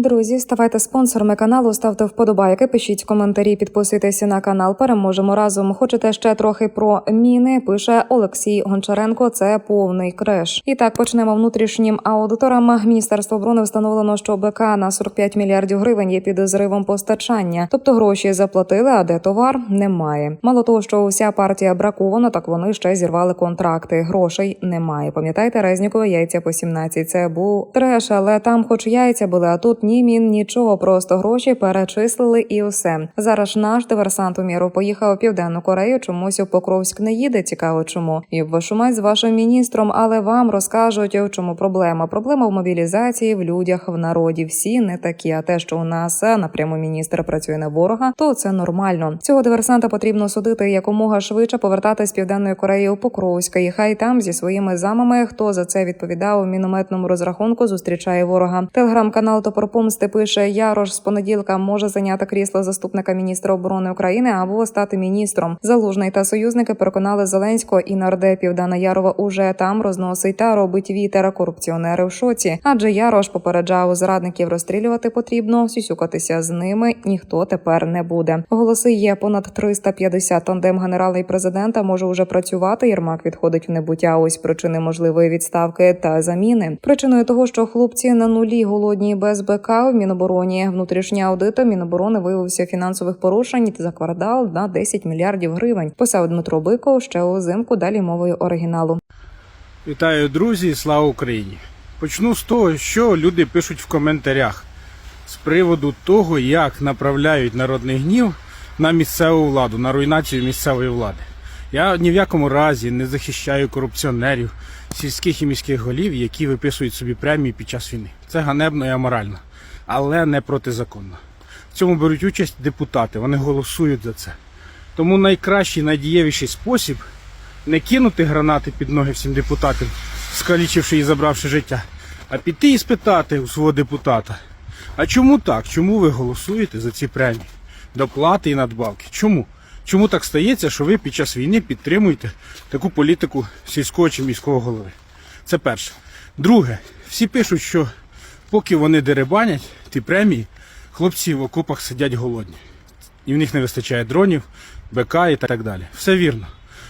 Друзі, ставайте спонсорами каналу, ставте вподобайки, пишіть коментарі, підписуйтеся на канал. Переможемо разом. Хочете ще трохи про міни? Пише Олексій Гончаренко. Це повний креш. І так почнемо внутрішнім аудиторам. Міністерство оборони встановлено, що БК на 45 мільярдів гривень є під зривом постачання, тобто гроші заплатили, а де товар немає. Мало того, що вся партія бракована, так вони ще зірвали контракти. Грошей немає. Пам'ятаєте, Резнікові яйця по 17. Це був треш, але там, хоч яйця були, а тут ні мін, нічого, просто гроші перечислили і усе. Зараз ж наш диверсант у міру поїхав у південну Корею. Чомусь у Покровськ не їде. Цікаво, чому і вашу мать з вашим міністром, але вам розкажуть, у чому проблема. Проблема в мобілізації в людях в народі. Всі не такі. А те, що у нас е, напряму міністр працює на ворога, то це нормально. Цього диверсанта потрібно судити якомога швидше повертати з південної Кореї у Покровська. І хай там зі своїми замами, хто за це відповідав у мінометному розрахунку, зустрічає ворога. Телеграм-канал Топор Помсти пише: Ярош з понеділка може зайняти крісло заступника міністра оборони України або стати міністром. Залужний та союзники переконали Зеленського і нардепів Дана Ярова уже там розносить та робить вітер. Корупціонери в шоці. Адже Ярош попереджав зрадників розстрілювати потрібно. Сюсюкатися з ними ніхто тепер не буде. Голоси є понад 350. Тандем генерала і президента може уже працювати. Єрмак відходить в небуття. Ось причини можливої відставки та заміни. Причиною того, що хлопці на нулі голодні без БК в Мінобороні. Внутрішня аудита Міноборони виявився фінансових порушень за квартал на 10 мільярдів гривень. Писав Дмитро Биков ще узимку. Далі мовою оригіналу. Вітаю, друзі, слава Україні! Почну з того, що люди пишуть в коментарях з приводу того, як направляють народний гнів на місцеву владу, на руйнацію місцевої влади. Я ні в якому разі не захищаю корупціонерів, сільських і міських голів, які виписують собі премії під час війни. Це ганебно і аморально, але не протизаконно. В цьому беруть участь депутати, вони голосують за це. Тому найкращий, найдієвіший спосіб не кинути гранати під ноги всім депутатам, скалічивши і забравши життя, а піти і спитати у свого депутата. А чому так? Чому ви голосуєте за ці премії, доплати і надбавки? Чому? Чому так стається, що ви під час війни підтримуєте таку політику сільського чи міського голови? Це перше. Друге, всі пишуть, що поки вони деребанять ті премії, хлопці в окопах сидять голодні. І в них не вистачає дронів, БК і так далі. Все вірно.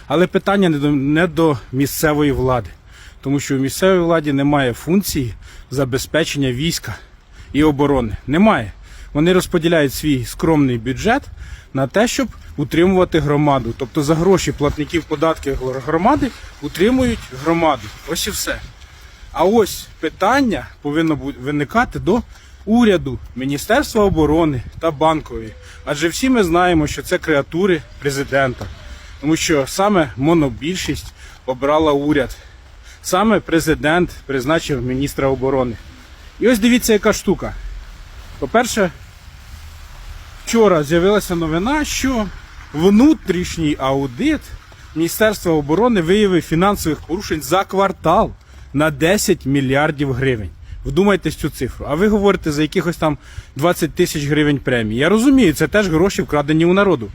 Але питання не до, не до місцевої влади, тому що в місцевій владі немає функції забезпечення війська і оборони. Немає. Вони розподіляють свій скромний бюджет на те, щоб утримувати громаду. Тобто за гроші платників податків громади утримують громаду. Ось і все. А ось питання повинно виникати до уряду, Міністерства оборони та банкової. Адже всі ми знаємо, що це креатури президента. Тому що саме монобільшість обрала уряд. Саме президент призначив міністра оборони. І ось дивіться, яка штука. По-перше, вчора з'явилася новина, що внутрішній аудит Міністерства оборони виявив фінансових порушень за квартал на 10 мільярдів гривень. Вдумайтесь цю цифру. А ви говорите за якихось там 20 тисяч гривень премії. Я розумію, це теж гроші вкрадені у народу.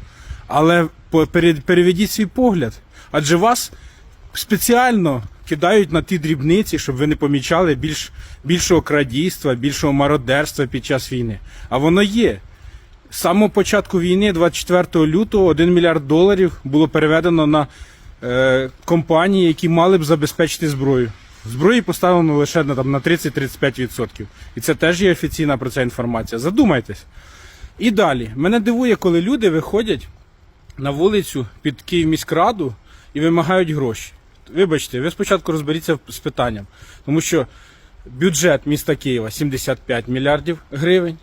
Але переведіть свій погляд. Адже вас спеціально кидають на ті дрібниці, щоб ви не помічали більш, більшого крадійства, більшого мародерства під час війни. А воно є. З самого початку війни, 24 лютого, 1 мільярд доларів було переведено на е, компанії, які мали б забезпечити зброю. Зброї поставлено лише на, там, на 30-35%. І це теж є офіційна про це інформація. Задумайтесь. І далі. Мене дивує, коли люди виходять на вулицю під Київміськраду і вимагають гроші. Вибачте, ви спочатку розберіться з питанням, тому що бюджет міста Києва 75 мільярдів гривень,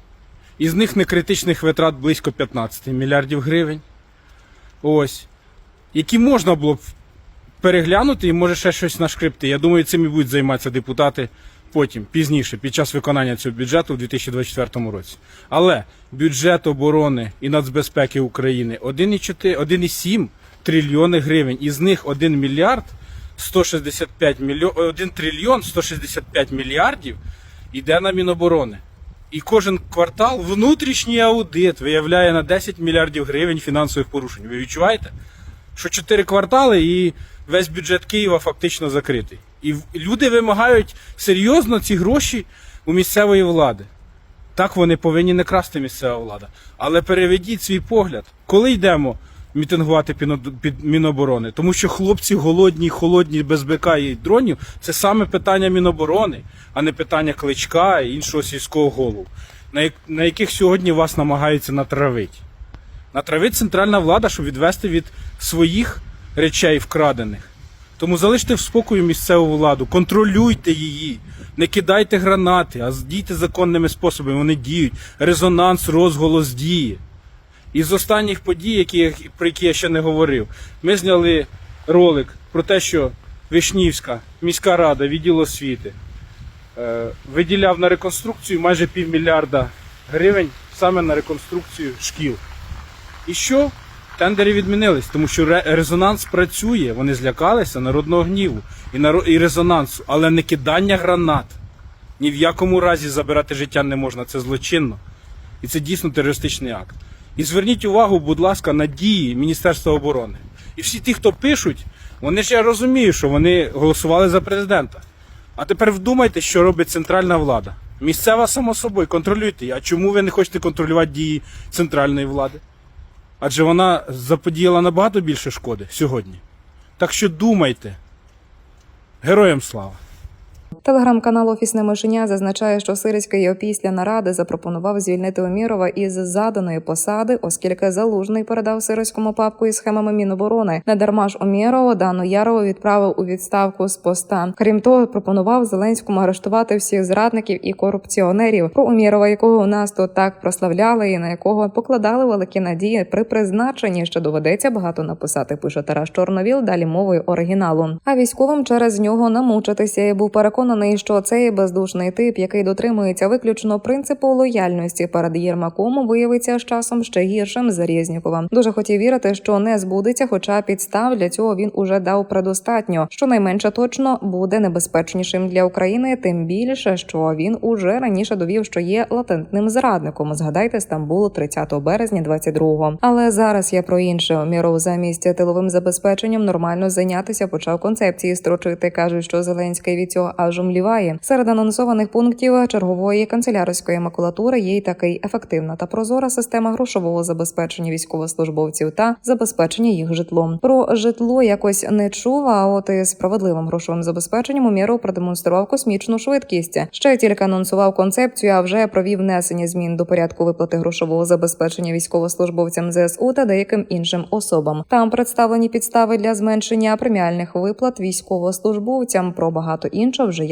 із них некритичних витрат близько 15 мільярдів гривень. Ось. Які можна було б переглянути і може ще щось нашкрипти. Я думаю, цим і будуть займатися депутати потім, пізніше, під час виконання цього бюджету у 2024 році. Але бюджет оборони і нацбезпеки України 1,4 1,7 трильйони гривень. Із них 1 мільярд 165 мільйон, 1 трильйон 165 мільярдів йде на Міноборони. І кожен квартал внутрішній аудит виявляє на 10 мільярдів гривень фінансових порушень. Ви відчуваєте? Що 4 квартали і весь бюджет Києва фактично закритий. І люди вимагають серйозно ці гроші у місцевої влади. Так вони повинні не красти місцева влада. Але переведіть свій погляд, коли йдемо мітингувати під, Міноборони, тому що хлопці голодні, холодні, без БК і дронів це саме питання Міноборони, а не питання кличка і іншого сільського голову, на яких сьогодні вас намагаються натравити. Натравить центральна влада, щоб відвести від своїх речей вкрадених. Тому залиште в спокою місцеву владу, контролюйте її, не кидайте гранати, а дійте законними способами. Вони діють. Резонанс, розголос діє. Із останніх подій, які, про які я ще не говорив, ми зняли ролик про те, що Вишнівська міська рада, відділ освіти, е, виділяв на реконструкцію майже півмільярда гривень саме на реконструкцію шкіл. І що? Тендери відмінились, тому що ре- резонанс працює. Вони злякалися народного гніву і, наро- і резонансу, але не кидання гранат. Ні в якому разі забирати життя не можна, це злочинно. І це дійсно терористичний акт. І зверніть увагу, будь ласка, на дії Міністерства оборони. І всі ті, хто пишуть, вони ж я розумію, що вони голосували за президента. А тепер вдумайте, що робить центральна влада. Місцева, само собою, контролюйте. А чому ви не хочете контролювати дії центральної влади? Адже вона заподіяла набагато більше шкоди сьогодні. Так що думайте. Героям слава! Телеграм-канал Офісне мишеня зазначає, що Сирицький опісля наради запропонував звільнити Умірова із заданої посади, оскільки залужний передав Сирицькому папку із схемами Міноборони. Недарма ж Умірова Дану Ярову відправив у відставку з поста. Крім того, пропонував Зеленському арештувати всіх зрадників і корупціонерів. Про Умірова, якого у нас тут так прославляли, і на якого покладали великі надії при призначенні, що доведеться багато написати. Пише Тарас Чорновіл далі мовою оригіналу. А військовим через нього намучитися і був переконаний, що цей бездушний тип, який дотримується виключно принципу лояльності перед Єрмаком, виявиться з часом ще гіршим за Резнікова. Дуже хотів вірити, що не збудеться, хоча підстав для цього він уже дав предостатньо. Щонайменше точно буде небезпечнішим для України, тим більше, що він уже раніше довів, що є латентним зрадником. Згадайте Стамбул 30 березня 22-го. Але зараз я про інше. Міров замість тиловим забезпеченням нормально зайнятися почав концепції строчити. кажуть, що Зеленський від цього аж умліває. Серед анонсованих пунктів чергової канцелярської макулатури є й такий ефективна та прозора система грошового забезпечення військовослужбовців та забезпечення їх житлом. Про житло якось не чув. А от із справедливим грошовим забезпеченням Умєров продемонстрував космічну швидкість. Ще тільки анонсував концепцію, а вже провів внесення змін до порядку виплати грошового забезпечення військовослужбовцям ЗСУ та деяким іншим особам. Там представлені підстави для зменшення преміальних виплат військовослужбовцям. Про багато іншого вже